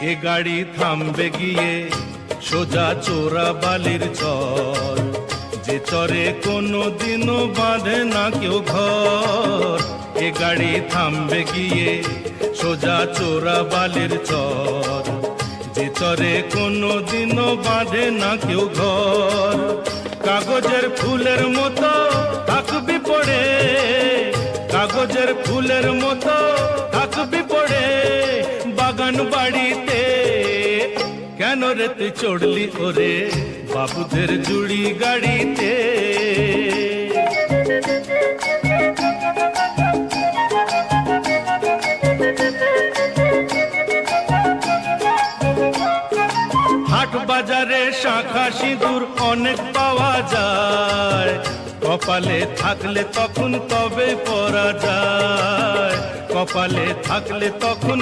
এ গাড়ি থামবে গিয়ে, সোজা চোরা বালির চর। যে চরে কোনো দিনও বাঁধে না কেউ ঘর, এ গাড়ি থামবে গিয়ে, সোজা চোরা বালির চর। যে চরে কোনো দিনও বাঁধে না কেউ ঘর, কাগজের ফুলের মতো থাকবি পড়ে। কাগজের ফুলের মতো থাকবি পড়ে বাগান বাড়িতে কেন রে তুই চড়লি ওরে বাবুদের জুড়ি গাড়িতে। হাট বাজারে শাখা সিঁদুর অনেক পাওয়া যায়। কপালে থাকলে তখন তবে পরা যায়। কপালে থাকলে তখন